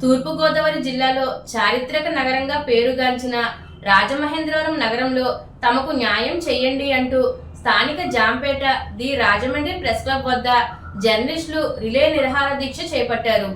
తూర్పుగోదావరి జిల్లాలో చారిత్రక నగరంగా పేరుగాంచిన రాజమహేంద్రవరం నగరంలో తమకు న్యాయం చేయండి అంటూ స్థానిక Jampeta the Rajahmundry press club వద్ద జర్నలిస్టులు రిలే నిరహార దీక్ష చేపట్టారు.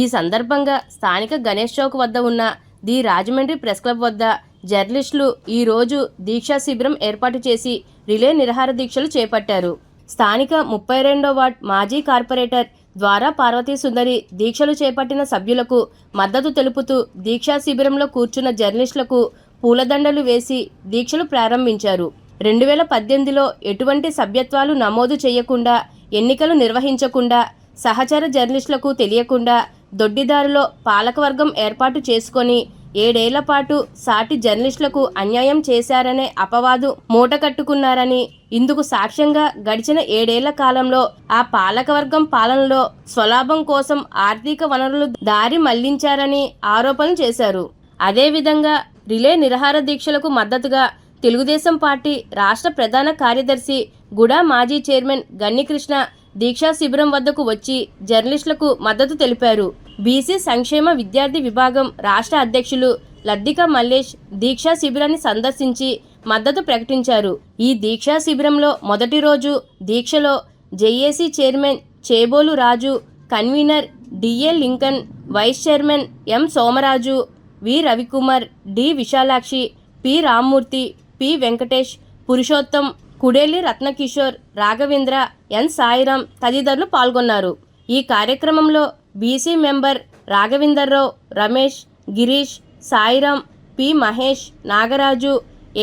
ఈ సందర్భంగా స్థానిక గణేష్ చౌక్ వద్ద ఉన్న ది రాజమండ్రి ప్రెస్ క్లబ్ వద్ద జర్నలిస్టులు ఈ రోజు దీక్షా శిబిరం ఏర్పాటు చేసి రిలే నిరహార దీక్షలు చేపట్టారు. స్థానిక ముప్పై రెండో వార్డ్ మాజీ కార్పొరేటర్ ద్వారా పార్వతీ సుందరి దీక్షలు చేపట్టిన సభ్యులకు మద్దతు తెలుపుతూ దీక్షా శిబిరంలో కూర్చున్న జర్నలిస్టులకు పూలదండలు వేసి దీక్షలు ప్రారంభించారు. రెండు వేల పద్దెనిమిదిలో ఎటువంటి సభ్యత్వాలు నమోదు చేయకుండా ఎన్నికలు నిర్వహించకుండా సహచర జర్నలిస్టులకు తెలియకుండా దొడ్డిదారిలో పాలకవర్గం ఏర్పాటు చేసుకొని ఏడేళ్ళ పాటు సాటి జర్నలిస్టులకు అన్యాయం చేశారనే అపవాదు మూట కట్టుకున్నారని ఇందుకు సాక్ష్యంగా గడిచిన ఏడేళ్ళ కాలంలో ఆ పాలకవర్గం పాలనలో స్వలాభం కోసం ఆర్థిక వనరులు దారి మళ్ళించారని ఆరోపణలు చేశారు. అదేవిధంగా రిలే నిరహార దీక్షలకు మద్దతుగా తెలుగుదేశం పార్టీ రాష్ట్ర ప్రధాన కార్యదర్శి గుడా మాజీ చైర్మన్ గన్నికృష్ణ దీక్షా శిబిరం వద్దకు వచ్చి జర్నలిస్టులకు మద్దతు తెలిపారు. బీసీ సంక్షేమ విద్యార్థి విభాగం రాష్ట్ర అధ్యక్షులు లద్దిక మల్లేష్ దీక్షా శిబిరాన్ని సందర్శించి మద్దతు ప్రకటించారు. ఈ దీక్షా శిబిరంలో మొదటి రోజు దీక్షలో JAC chairman Chebolu Raju convener DA Lincoln vice chairman M Somaraju V Ravikumar D Visalakshi P Rammurthy P Venkatesh Purushottam Kudeli Ratnakishore Raghavendra N Sairam తదితరులు పాల్గొన్నారు. ఈ కార్యక్రమంలో BC member Raghavendarrao Ramesh Girish Sairam P Mahesh Nagaraju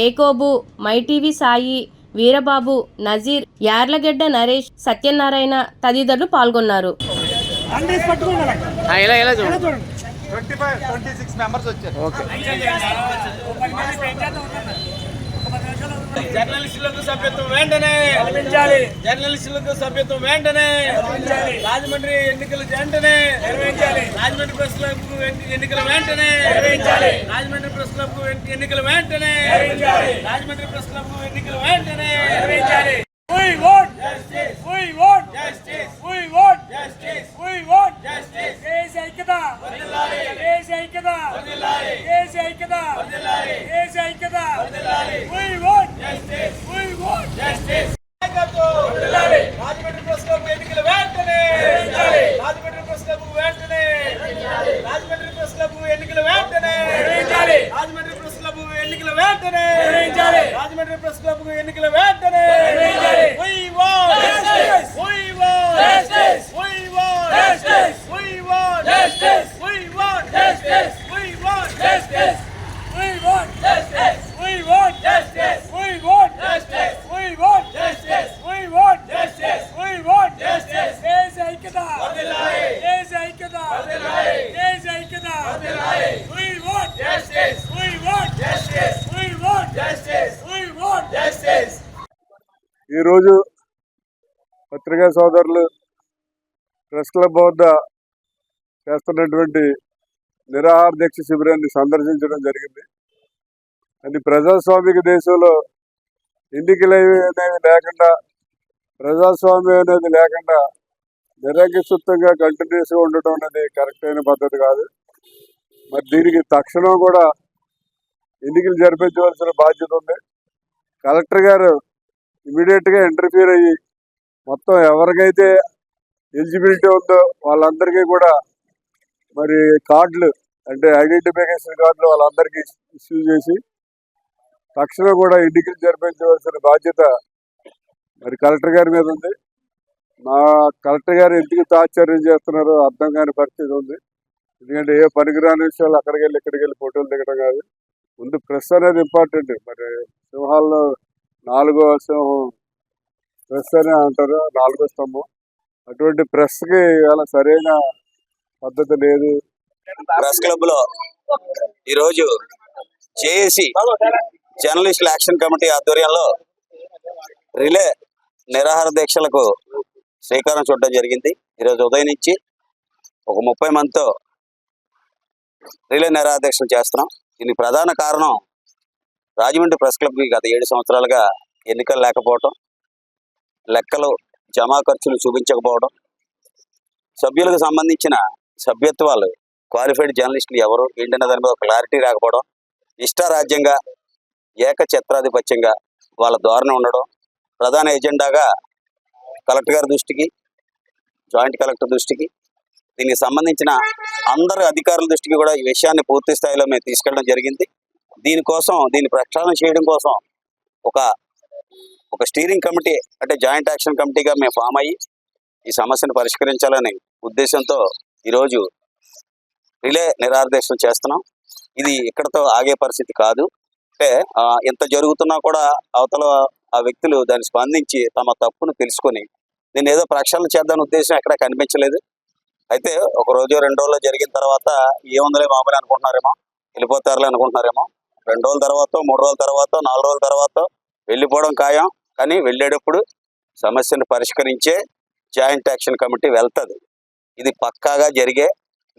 Yakobu My TV Sai Veerababu Nazeer Yarlagadda Naresh Satyanarayana తదితరులు పాల్గొన్నారు. Twenty five twenty six members వచ్చారు. Okay. జర్నలిస్టులకు సభ్యత్వం వెంటనే కల్పించాలి జర్నలిస్టులకు సభ్యత్వం వెంటనే నిర్వహించాలి. రాజమండ్రి ఎన్నికలు వెంటనే నిర్వహించాలి. రాజమండ్రి ప్రెస్ క్లబ్ ఎన్నికలు వెంటనే నిర్వహించాలి. రాజమండ్రి ప్రెస్ క్లబ్ ఎన్నికలు వెంటనే నిర్వహించాలి. రాజమండ్రి ప్రెస్ క్లబ్ ఎన్నికలు వెంటనే నిర్వహించాలి. ఈరోజు పత్రికా సోదరులు ప్రెస్ క్లబ్ వద్ద చేస్తున్నటువంటి నిరాహార దీక్ష శిబిరాన్ని సందర్శించడం జరిగింది. అది ప్రజాస్వామిక దేశంలో ఎన్నికలు అనేవి లేకుండా ప్రజాస్వామ్యం అనేది లేకుండా నిరంకుశత్వంగా కంటిన్యూస్గా ఉండటం అనేది కరెక్ట్ అయిన పద్ధతి కాదు. మరి దీనికి తక్షణం కూడా ఎన్నికలు జరిపించవలసిన బాధ్యత ఉంది. కలెక్టర్ గారు ఇమీడియట్గా ఇంటర్ఫీర్ అయ్యి మొత్తం ఎవరికైతే ఎలిజిబిలిటీ ఉందో వాళ్ళందరికీ కూడా మరి కార్డులు అంటే ఐడెంటిఫికేషన్ కార్డులు వాళ్ళందరికీ ఇష్యూ చేసి తక్షణం కూడా ఎన్నికలు జరిపించవలసిన బాధ్యత మరి కలెక్టర్ గారి మీద ఉంది. మా కలెక్టర్ గారు ఎందుకు తాత్సర్యం చేస్తున్నారో అర్థం కాని పరిస్థితి ఉంది. ఎందుకంటే ఏ పనికిరాని విషయాలు అక్కడికి వెళ్ళి ఇక్కడికి వెళ్ళి ఫోటోలు దిగడం కాదు. ముందు ప్రెస్ అనేది ఇంపార్టెంట్. మరి సింహాల్లో నాలుగో సింహం ప్రెస్ అని అంటారు నాలుగో స్తంభం. అటువంటి ప్రెస్కి ఇవాళ సరైన పద్ధతి లేదు. ప్రెస్ క్లబ్లో ఈరోజు జేఏసి జర్నలిస్టుల యాక్షన్ కమిటీ ఆధ్వర్యంలో రిలే నిరాహార దీక్షలకు శ్రీకారం చుట్టడం జరిగింది. ఈరోజు ఉదయం నుంచి ఒక ముప్పై మందితో రిలే నిరాహార దీక్షలు చేస్తున్నాం. దీనికి ప్రధాన కారణం రాజమండ్రి ప్రెస్ క్లబ్కి గత ఏడు సంవత్సరాలుగా ఎన్నికలు లేకపోవడం లెక్కలు జమా ఖర్చులు చూపించకపోవడం సభ్యులకు సంబంధించిన సభ్యత్వాలు క్వాలిఫైడ్ జర్నలిస్టులు ఎవరు ఏంటన్న దాని మీద క్లారిటీ రాకపోవడం ఇష్టారాజ్యంగా ఏకఛత్రాధిపత్యంగా వాళ్ళ ధోరణి ఉండడం ప్రధాన ఎజెండాగా కలెక్టర్ గారి దృష్టికి జాయింట్ కలెక్టర్ దృష్టికి దీనికి సంబంధించిన అందరు అధికారుల దృష్టికి కూడా ఈ విషయాన్ని పూర్తి స్థాయిలో మేము తీసుకెళ్ళడం జరిగింది. దీనికోసం దీన్ని ప్రక్షాళన చేయడం కోసం ఒక ఒక స్టీరింగ్ కమిటీ అంటే జాయింట్ యాక్షన్ కమిటీగా మేము ఫామ్ అయ్యి ఈ సమస్యను పరిష్కరించాలని ఉద్దేశంతో ఈరోజు రిలే నిరాదేశం చేస్తున్నాం. ఇది ఇక్కడతో ఆగే పరిస్థితి కాదు. అంటే ఎంత జరుగుతున్నా కూడా అవతల ఆ వ్యక్తులు దాన్ని స్పందించి తమ తప్పును తెలుసుకొని దీన్ని ఏదో ప్రక్షాళన చేద్దాని ఉద్దేశం ఎక్కడ కనిపించలేదు. అయితే ఒక రోజు రెండు రోజులు జరిగిన తర్వాత ఏముందలే మామూలు అనుకుంటున్నారేమో వెళ్ళిపోతారులే అనుకుంటున్నారేమో రెండు రోజుల తర్వాత మూడు రోజుల తర్వాత నాలుగు రోజుల తర్వాత వెళ్ళిపోవడం ఖాయం. కానీ వెళ్ళేటప్పుడు సమస్యను పరిష్కరించే జాయింట్ యాక్షన్ కమిటీ వెళ్తుంది. ఇది పక్కాగా జరిగే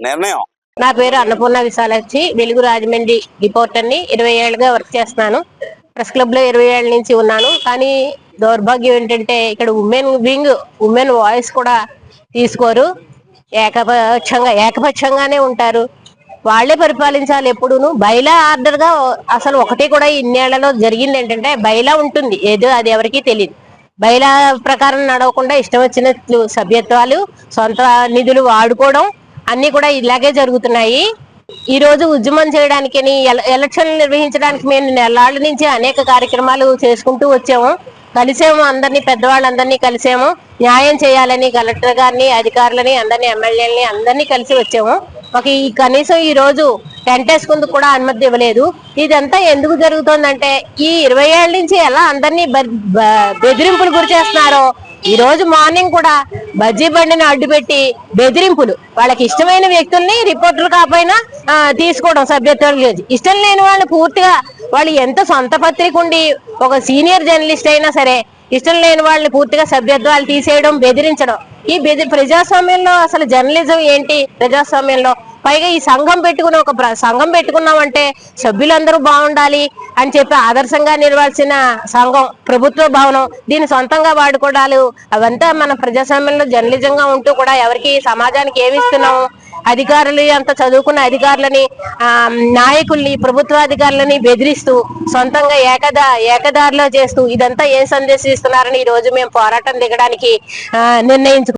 నిర్ణయం. నా పేరు అన్నపూర్ణ విశాలచ్చి వెలుగు రాజమండ్రి రిపోర్టర్ని ఇరవై ఏళ్ళుగా వర్క్ చేస్తున్నాను. ప్రెస్ క్లబ్లో ఇరవై ఏళ్ళ నుంచి ఉన్నాను. కానీ దౌర్భాగ్యం ఏంటంటే ఇక్కడ ఉమెన్ వింగ్ ఉమెన్ వాయిస్ కూడా తీసుకోరు. ఏకపక్షంగా ఏకపక్షంగానే ఉంటారు. వాళ్ళే పరిపాలించాలి ఎప్పుడును. బైలా ఆర్డర్గా అసలు ఒకటి కూడా ఇన్నేళ్ళలో జరిగింది ఏంటంటే బైలా ఉంటుంది. ఏదో అది ఎవరికీ తెలియదు బైలా ప్రకారం నడవకుండా ఇష్టం వచ్చినట్లు సభ్యత్వాలు సొంత నిధులు వాడుకోవడం అన్ని కూడా ఇలాగే జరుగుతున్నాయి. ఈ రోజు ఉద్యమం చేయడానికి ఎలక్షన్లు నిర్వహించడానికి మేము నెలాళ్ళ నుంచి అనేక కార్యక్రమాలు చేసుకుంటూ వచ్చాము. కలిసాము అందరినీ పెద్దవాళ్ళందరినీ కలిసాము. న్యాయం చేయాలని కలెక్టర్ గారిని అధికారులని అందరినీ ఎమ్మెల్యేలని అందరినీ కలిసి వచ్చాము. ఒక ఈ కనీసం ఈ రోజు టెంట్ వేసుకుందుకు కూడా అనుమతి ఇవ్వలేదు. ఇదంతా ఎందుకు జరుగుతోందంటే ఈ ఇరవై ఏళ్ళ నుంచి ఎలా అందరినీ బెదిరింపులు గురి చేస్తున్నారో ఈ రోజు మార్నింగ్ కూడా బజ్జీ బండిని అడ్డుపెట్టి బెదిరింపులు. వాళ్ళకి ఇష్టమైన వ్యక్తుల్ని రిపోర్టర్లు కాకపోయినా తీసుకోవడం సభ్యత్వాలు ఇష్టం లేని వాళ్ళు పూర్తిగా వాళ్ళు ఎంత సొంత పత్రిక ఉండి ఒక సీనియర్ జర్నలిస్ట్ అయినా సరే ఇష్టం లేని వాళ్ళని పూర్తిగా సభ్యత్వాలు తీసేయడం బెదిరించడం ఈ బెది ప్రజాస్వామ్యంలో అసలు జర్నలిజం ఏంటి? ప్రజాస్వామ్యంలో పైగా ఈ సంఘం పెట్టుకుని ఒక ప్ర- సంఘం పెట్టుకున్నామంటే సభ్యులందరూ బాగుండాలి అని చెప్పి ఆదర్శంగా నిలవాల్సిన సంఘం ప్రభుత్వ భవనం. దీన్ని సొంతంగా వాడుకోవడాలు అవంతా మన ప్రజాస్వామ్యంలో జర్నలిజంగా ఉంటూ కూడా ఎవరికి సమాజానికి ఏమిస్తున్నాము అధికారులు అంత చదువుకున్న అధికారులని ఆ, నాయకుల్ని ప్రభుత్వాధికారులని బెదిరిస్తూ సొంతంగా ఏకదా ఏకదారిలో చేస్తూ ఇదంతా ఏం సందేశం ఇస్తున్నారని ఈ రోజు మేము పోరాటం దిగడానికి నిర్ణయించుకున్నాం